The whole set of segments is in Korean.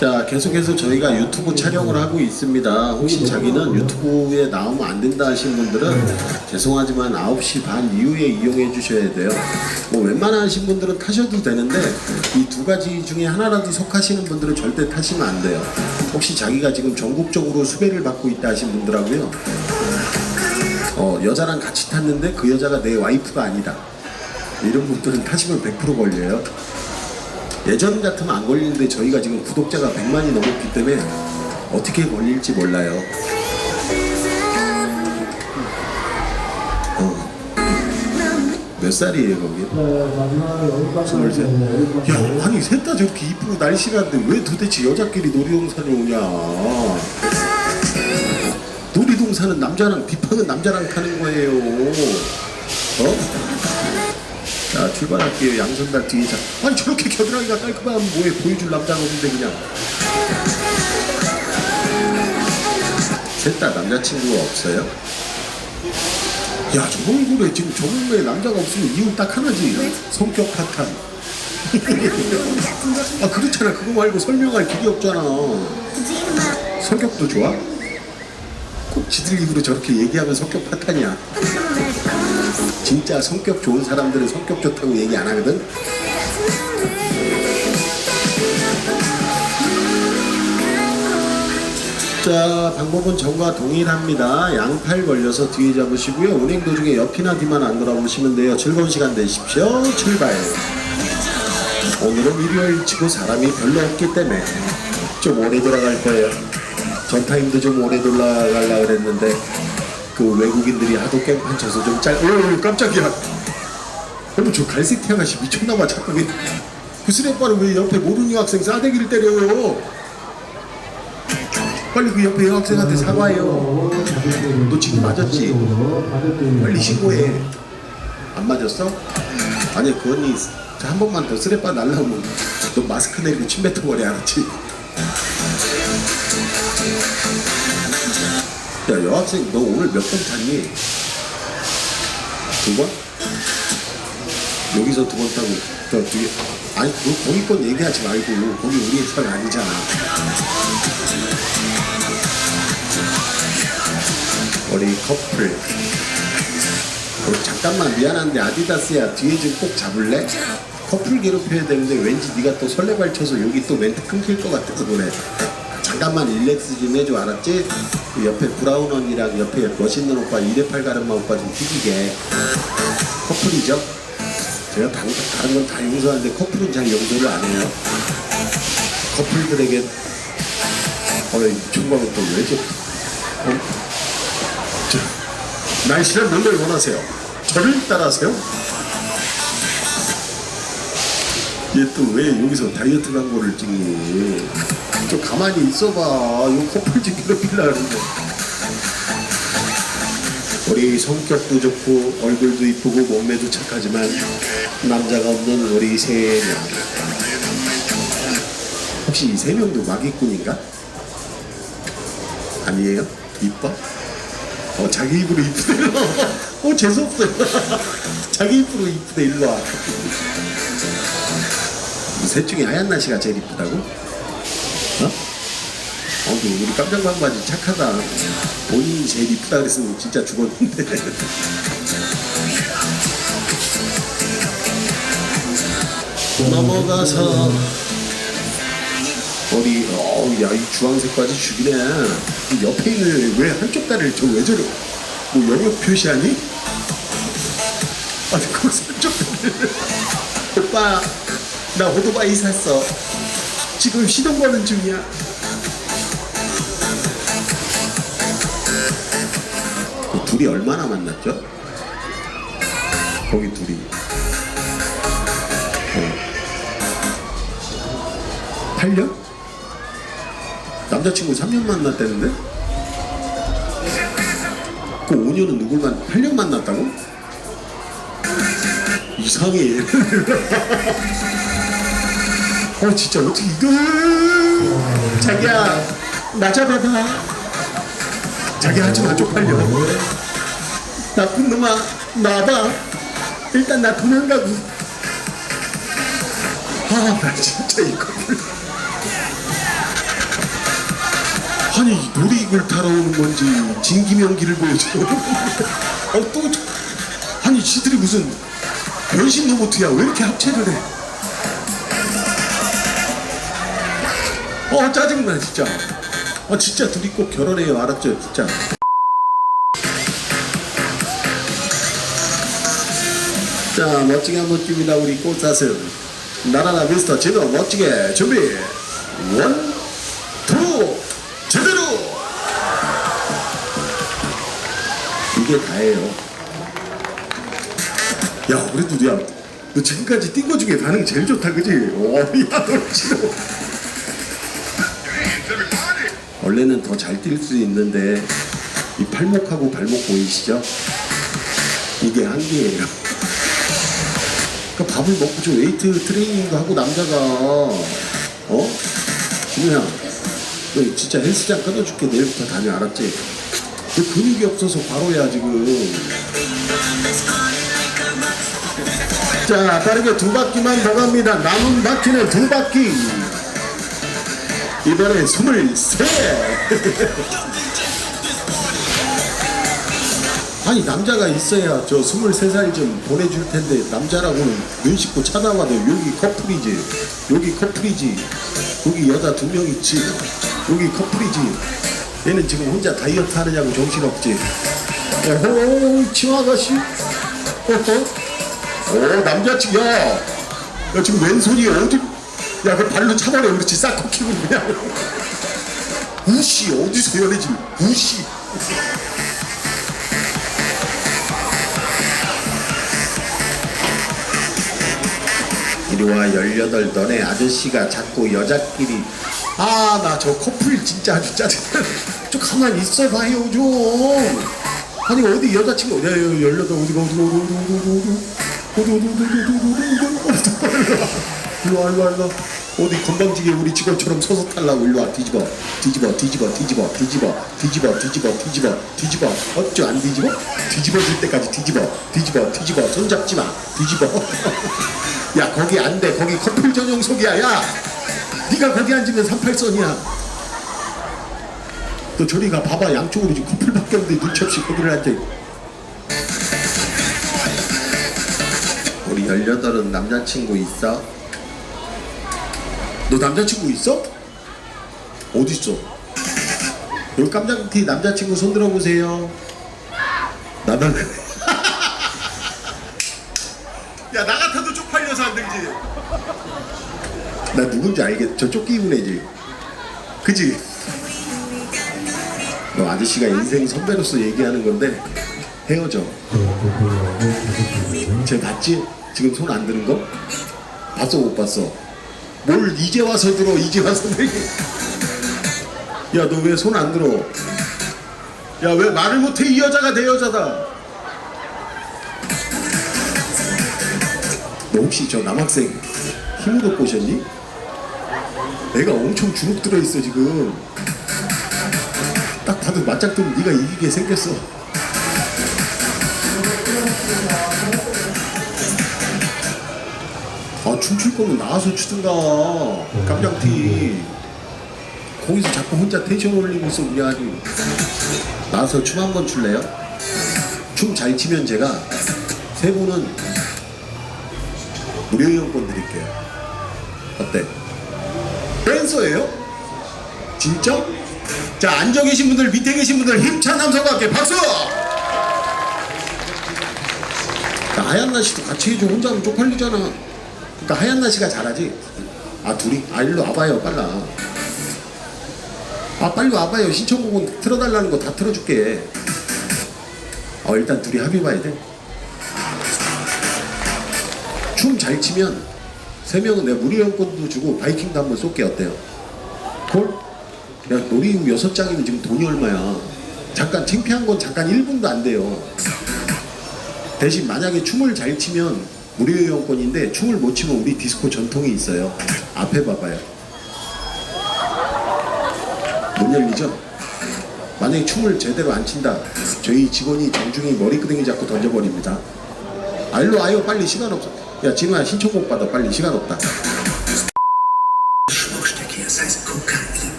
자, 계속해서 저희가 유튜브 촬영을 하고 있습니다. 혹시 자기는 유튜브에 나오면 안 된다 하신 분들은 죄송하지만 9시 반 이후에 이용해 주셔야 돼요. 뭐 웬만하신 분들은 타셔도 되는데 이 두 가지 중에 하나라도 속하시는 분들은 절대 타시면 안 돼요. 혹시 자기가 지금 전국적으로 수배를 받고 있다 하신 분들하고요. 어, 여자랑 같이 탔는데 그 여자가 내 와이프가 아니다. 이런 분들은 타시면 100% 걸려요. 예전 같으면 안 걸리는데 저희가 지금 구독자가 100만이 넘었기 때문에 어떻게 걸릴지 몰라요. 어. 몇 살이에요 거기? 스물셋. 야 아니 셋 다 저렇게 이쁘고 날씬한데 왜 도대체 여자끼리 놀이동산에 오냐? 놀이동산은 남자랑 비판은 남자랑 타는 거예요. 어? 자 출발할게요 양손달 뒤에 자. 아니 저렇게 겨드랑이가 깔끔하면 뭐해 보여줄 남자가 없는데 그냥. 셋 다 남자친구가 없어요? 야 저 얼굴에 지금 저 몸에 남자가 없으면 이유 딱 하나지. 성격 파탄. 아 그렇잖아. 그거 말고 설명할 길이 없잖아. 성격도 좋아? 꼭 지들 입으로 저렇게 얘기하면 성격 파탄이야 진짜 성격 좋은 사람들은 성격 좋다고 얘기 안 하거든. 자, 방법은 전과 동일합니다. 양팔 벌려서 뒤에 잡으시고요. 운행 도중에 옆이나 뒤만 안 돌아보시면 돼요. 즐거운 시간 되십시오. 출발. 오늘은 일요일 치고 사람이 별로 없기 때문에 좀 오래 돌아갈 거예요. 전 타임도 좀 오래 돌아가려 그랬는데 그 외국인들이 하도 깽판 쳐서 좀 짧. 오 깜짝이야. 여러분 저 갈색 태아가씨 미쳤나봐 자꾸 왜 구스레빠를 왜 옆에 모르는 여학생 싸대기를 때려요. 빨리 그 옆에 여학생한테 사과해요. 너 지금 맞았지? 빨리 신고해. 안 맞았어? 아니 그 언니 한 번만 더 쓰레빠 날라오면 너 마스크 내리고 침 뱉어버려 알았지? 야 여학생 너 오늘 몇 번 탔니? 두 번? 여기서 두 번 타고 저 뒤에 아니 그 거기 건 얘기하지 말고 거기 우리 회사가 아니잖아 우리 커플 어, 잠깐만 미안한데 아디다스야 뒤에 좀 꼭 잡을래? 커플 괴롭혀야 되는데 왠지 네가 또 설레발 쳐서 여기 또 멘트 끊길 것 같아서 그래 잠깐만 릴렉스 좀 해줘 알았지? 그 옆에 브라운 언니랑 옆에 멋있는 오빠 이래팔 가르마 오빠 좀 튀기게 커플이죠? 제가 다, 다른 건 다 용서하는데 커플은 잘 용서를 안 해요 커플들에게 어이 총각은 또왜 저, 어? 저 날씨를 뭘로 원하세요? 저를 따라하세요? 얘 또 왜 여기서 다이어트 광고를 찍니? 좀 가만히 있어봐. 이거 커플 좀 괴롭히려고 하는데. 우리 성격도 좋고 얼굴도 이쁘고 몸매도 착하지만 남자가 없는 우리 세 명. 혹시 이 세 명도 마기꾼인가? 아니에요? 이뻐? 어 자기 입으로 이쁘대. 어 재수없어요. 자기 입으로 이쁘대 일로 와. 이셋 중에 하얀 나시가 제일 이쁘다고? 어? 어, 그 우리 깜짝 반바지 착하다. 본인이 제일 이쁘다 그랬으면 진짜 죽었는데. 넘어가서 우리 어우 야 이 주황색까지 죽이네. 이 옆에 있는 왜 한쪽 다리를 저 왜 저래? 뭐 영역 표시하니? 아니 거기서 한쪽 다리를 오빠 나 오토바이 샀어. 지금 시동 거는 중이야. 둘이 얼마나 만났죠? 거기 둘이. 어. 8년? 남자친구 3년 만났다는데? 그 5년은 누굴 만, 8년 만났다고? 이상해. 어 진짜 어떻게 이거 자기야 나 잡아봐 자기 하지 마 쪽팔려 나쁜 놈아 나봐 일단 나 도망가고 아나 진짜 이 커플 아니 놀이기구를 타러 오는 건지 진기명기를 보여줘. 어, 또 아니 지들이 무슨 변신 로봇이야 왜 이렇게 합체를 해? 어 짜증나 진짜. 아 진짜 둘이 꼭 결혼해요. 알았죠 진짜 자 멋지게 한번 뜁니다 우리 꽃사슴 나라나 미스터 진호 멋지게 준비 원, 투, 제대로 이게 다예요 야 그래도 야, 너 지금까지 뛴 거 중에 반응 제일 좋다 그지? 어야너 진호 원래는 더 잘 뛸 수 있는데 이 팔목하고 발목 보이시죠? 이게 한계예요. 그 밥을 먹고 좀 웨이트 트레이닝도 하고 남자가 어? 김우야 너 진짜 헬스장 끊어줄게. 내일부터 다녀. 알았지? 너 근육이 없어서 바로야 지금. 자 빠르게 두 바퀴만 더 갑니다. 남은 바퀴는 두 바퀴. 이번엔 스물세 아니 남자가 있어야 저 23살 좀 보내줄 텐데 남자라고는 눈 씻고 쳐다봐도 여기 커플이지. 여기 커플이지. 여기 여자 두 명 있지. 여기 커플이지. 얘는 지금 혼자 다이어트 하느냐고 정신없지. 어허 치아가씨. 어허 오 남자친구 야, 야 지금 왼손이 어디 야그 발로 차버려. 그렇지. 싹 키고 그냥. 우씨 어디서 연애지 우씨 이리와 18 너네 아저씨가 자꾸 여자끼리 아 나 저 커플 진짜 아주 짜증나 좀 가만히 있어봐요 좀 아니 어디 여자친구 야18 어디가 어디가 어디가 어디가 어디가 어디가 어디가 어디가 어디가 어디가 일로와 일로와 일로와 어디 건방지게 우리 직원처럼 서서 탈라고 일로 와. 뒤집어. 뒤집어 뒤집어 뒤집어 뒤집어 뒤집어 뒤집어 뒤집어 뒤집어. 어쭈 안 뒤집어? 뒤집어질 때까지 뒤집어 뒤집어 뒤집어. 손잡지 마. 뒤집어. 야 거기 안 돼. 거기 커플 전용석이야 야. 네가 거기 앉으면 38선이야. 너 저리 가. 봐봐. 양쪽으로 지금 커플밖에 없는데 눈치 없이 거기를 앉아 우리 18은 남자친구 있어? 너 남자친구 있어? 어디 있어? 여기 깜짝티 남자친구 손 들어보세요 나는 야나 같아도 쪽팔려서 안 되지 나 누군지 알겠 저 쫓기는 애지 그지? 너 아저씨가 인생 선배로서 얘기하는 건데 헤어져 쟤 봤지? 지금 손 안 드는 거? 봤어 못 봤어? 뭘 이제 와서 들어 이제 와서 들어. 야너 왜 손 안 들어? 야 왜 말을 못해? 이 여자가 내 여자다. 너 혹시 저 남학생 힘으로 꼬셨니? 내가 엄청 주눅 들어있어 지금. 딱 봐도 맞짱뜨면 네가 이기게 생겼어 아 춤출 거면 나와서 추든가 깜짝티 거기서 자꾸 혼자 텐션 올리고 있어 우리 아니 나와서 춤 한 번 출래요? 춤 잘 치면 제가 세 분은 무료 이용권 드릴게요 어때? 댄서예요? 진짜? 자 앉아 계신 분들 밑에 계신 분들 힘찬 함성과 함께 박수! 나 하얀 나 씨도 같이 해줘 혼자 하면 쪽팔리잖아 그러니까 하얀 나씨가 잘하지. 아 둘이? 아 일로 와봐요 빨라. 아 빨리 와봐요. 신청곡은 틀어달라는 거 다 틀어줄게. 어 일단 둘이 합의 봐야 돼. 춤 잘 치면 세 명은 내가 무료연권도 주고 바이킹도 한번 쏠게. 어때요? 콜? 야 놀이기구 여섯 장이면 지금 돈이 얼마야? 잠깐 창피한 건 잠깐 1분도 안 돼요. 대신 만약에 춤을 잘 치면 무료 이용권인데 춤을 못 추면 우리 디스코 전통이 있어요. 앞에 봐봐요. 못 열리죠? 만약에 춤을 제대로 안 춘다. 저희 직원이 정중히 머리끄덩이 잡고 던져버립니다. 아, 일로 와요. 빨리 시간 없어. 야, 진우야, 신청곡 받아. 빨리 시간 없다.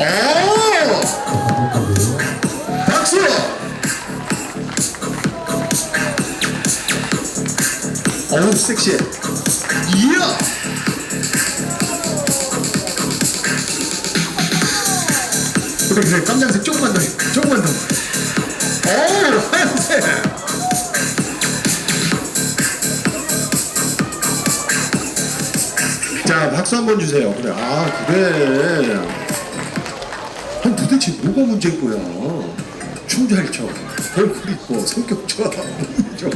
오! 섹시해. 이야! 그래 그래 깜장색 조금만 더 해. 조금만 더. 어우 하얀색! 자 박수 한번 주세요. 그래. 아 그래. 아니 도대체 뭐가 문제인 거야? 춤 잘 춰, 얼굴 이뻐, 성격 좋아, 몸이 좋아.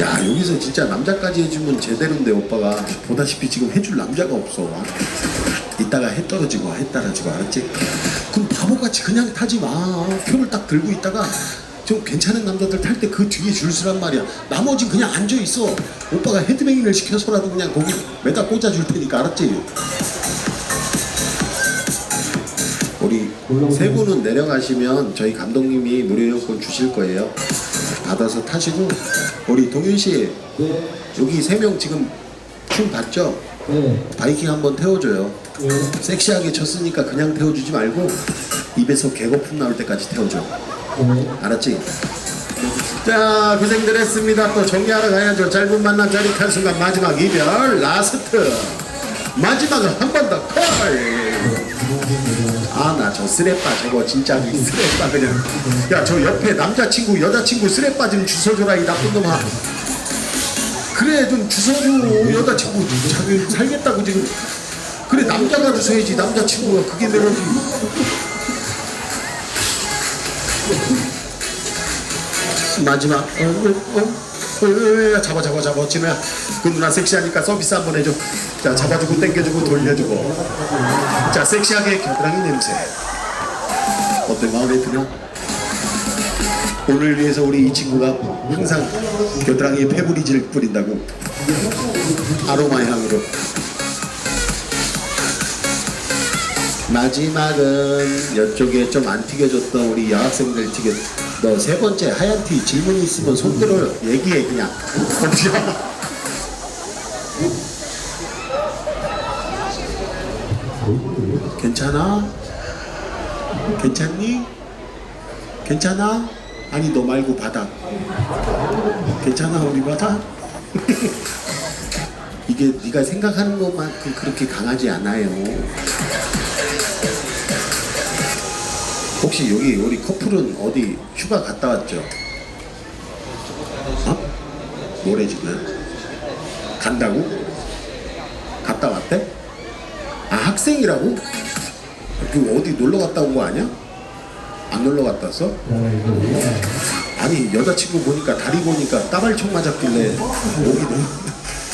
야 여기서 진짜 남자까지 해주면 제대로인데 오빠가 보다시피 지금 해줄 남자가 없어 이따가 해 떨어지고 해 떨어지고 알았지? 그럼 바보같이 그냥 타지 마 표를 딱 들고 있다가 좀 괜찮은 남자들 탈 때 그 뒤에 줄 서란 말이야 나머지 그냥 앉아 있어 오빠가 헤드뱅잉을 시켜서라도 그냥 거기 매다 꽂아줄 테니까 알았지? 우리 세 분은 내려가시면 저희 감독님이 무료요건 주실 거예요. 받아서 타시고 우리 동윤 씨 여기 세 명 지금 춤 봤죠? 네. 바이킹 한번 태워줘요. 네. 섹시하게 쳤으니까 그냥 태워주지 말고 입에서 개거품 나올 때까지 태워줘. 네. 알았지? 자 고생들 했습니다. 또 정리하러 가야죠. 짧은 만남 짜릿한 순간 마지막 이별 라스트 마지막은 한 번 더 콜. 아 나 저 쓰레빠 저거 진짜 이 쓰레빠 그냥. 야 저 옆에 남자친구 여자친구 쓰레빠 좀 주워줘라 이 나쁜 놈아. 그래 좀 주워줘 여자친구 자기 살겠다고 지금. 그래 남자가 주워야지 남자친구가 그게 내가 마지막 어, 어, 어, 어, 어, 잡아 잡아 잡아 진우야 그 누나 섹시하니까 서비스 한번 해줘. 자 잡아주고 당겨주고 돌려주고. 자 섹시하게 겨드랑이 냄새. 어때 마음에 드나? 오늘 위해서 우리 이 친구가 항상 겨드랑이에 페브리즈를 뿌린다고. 아로마 향으로. 마지막은 이쪽에 좀 안 튀겨줬던 우리 여학생들 튀겨 너세 번째 하얀 티 질문 있으면 손 들어 얘기해 그냥 괜찮아? 괜찮니? 괜찮아? 아니 너 말고 바닥 괜찮아 우리 바닥? 이게 네가 생각하는 것만큼 그렇게 강하지 않아요 혹시 여기 우리 커플은 어디 휴가 갔다 왔죠? 어? 뭐래 지금? 간다고? 갔다 왔대? 아 학생이라고? 그 어디 놀러 갔다 온 거 아니야? 안 놀러 갔다 왔어? 아니 여자친구 보니까 다리 보니까 따발총 맞았길래 너무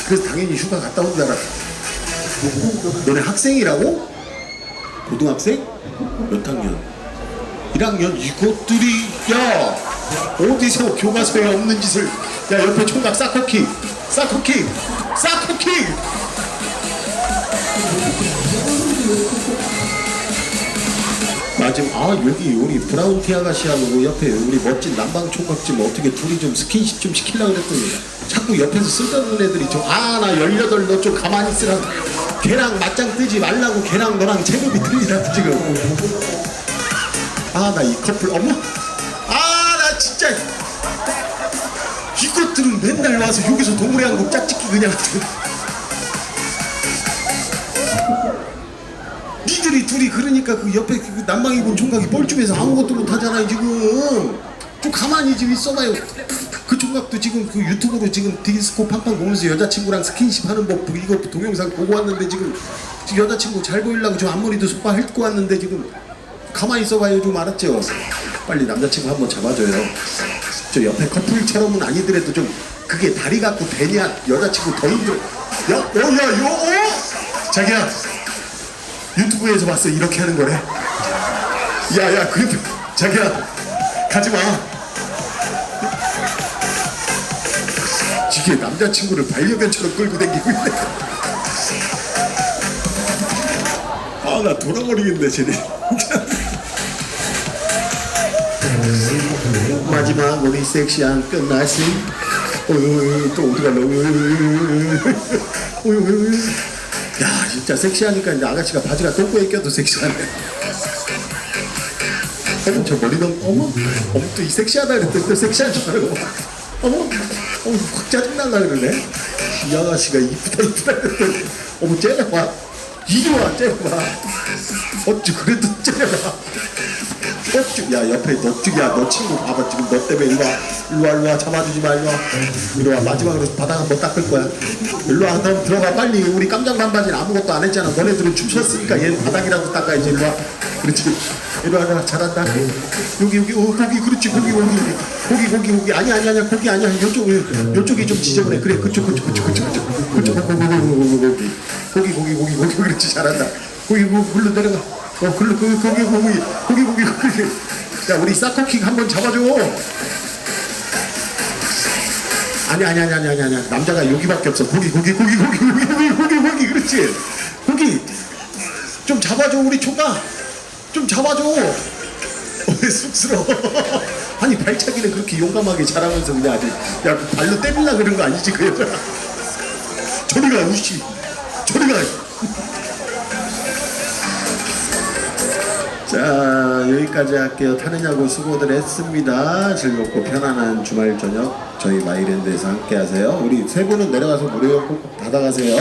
그래서 당연히 휴가 갔다 온 줄 알았어 너네 학생이라고? 고등학생? 몇 학년? 1학년 이것들이 야. 어디서 교과서에 없는 짓을. 야 옆에 총각 사커킥 사커킥 사커킥 마지막 아 여기 우리 브라운 티 아가씨하고 옆에 우리 멋진 남방 총각 좀 어떻게 둘이 좀 스킨십 좀 시키려고 그랬더니 자꾸 옆에서 쓸데없는 애들이 좀아나 열여덟 너 좀 가만히 있으라 걔랑 맞짱 뜨지 말라고 걔랑 너랑 체급이 틀리다 지금 아 나 이 커플 어머. 아 나 진짜. 이것들은 맨날 와서 여기서 동물의 왕국 짝짓기 그냥 니들이 둘이 그러니까 그 옆에 그 난방 입은 총각이 뻘쭘해서 아무것도 못하잖아요 지금. 좀 가만히 좀 있어봐요. 그 총각도 지금 그 유튜브로 지금 디스코 팡팡 보면서 여자친구랑 스킨십 하는 법 이거 동영상 보고 왔는데 지금, 여자친구 잘 보이려고 좀 앞머리도 소파 핥고 왔는데 지금 가만히 있어봐요. 좀 알았죠? 빨리 남자친구 한번 잡아줘요. 저 옆에 커플처럼은 아니더라도 좀 그게 다리 갖고 되냐? 여자친구 더 힘들어. 야, 어, 야, 요, 어? 자기야 유튜브에서 봤어? 이렇게 하는 거래? 야 야 그래도 자기야 가지 마. 이게 남자친구를 반려견처럼 끌고 다니고 있네. 아나 돌아버리겠네 쟤네 마지막 우리 섹시한 끝났음 어휴 또 어디 어휴 어휴 야 진짜 섹시하니까 이제 아가씨가 바지가 똥꼬에 껴도 섹시하네 어머 저 머리 너무 어머 어머 또 이 섹시하다 그랬더니 또 섹시한 줄 알고 막, 어머 어머 확 짜증날라 그러네 이 아가씨가 이쁘다 이쁘다 그랬더니 어머 째려봐 이리 와 째려봐. 어쭈 그래도 째려봐 어쭈 야 옆에 넉죽이야. 너 친구 봐봐. 지금 너 때문에 일로 와. 일로 와 일로 와. 잡아주지 마 일로 와. 일로 와. 마지막으로 바닥 한번 닦을 거야? 일로 와. 그럼 들어가. 빨리 우리 깜장 반바지는 아무것도 안 했잖아. 너네들은 춤췄으니까 얘는 바닥이라도 닦아야지. 일로 와. 그렇지 일어나 잘한다 여기 여기 여기 그렇지 고기 고기 고기 고기 고기 아니 아니 아니 고기 아니야 이쪽 이쪽이 좀 지저분해 그래 그쪽 그쪽 그쪽 그쪽 그쪽 그쪽 고기 고기 고기 고기 고기 고기 그렇지 잘한다 고기 고기 글로 내려가 어 거기 고기 고기 고기 고기 고기 야 우리 사커킥 한번 잡아줘 아니 아니 아니 아니 아니 아니 남자가 여기밖에 없어 고기 고기 고기 고기 고기 고기 고기 그렇지 고기 좀 잡아줘 우리 총각 좀 잡아줘. 어, 왜 쑥스러워. 아니 발차기는 그렇게 용감하게 잘하면서 그냥 아주 야 발로 때릴라 그런 거 아니지 그 여자? 저리 가 우씨. 저리 가. 자 여기까지 할게요. 타느냐고 수고들 했습니다. 즐겁고 편안한 주말 저녁 저희 마이랜드에서 함께 하세요. 우리 세 분은 내려가서 무료요 꼭 받아가세요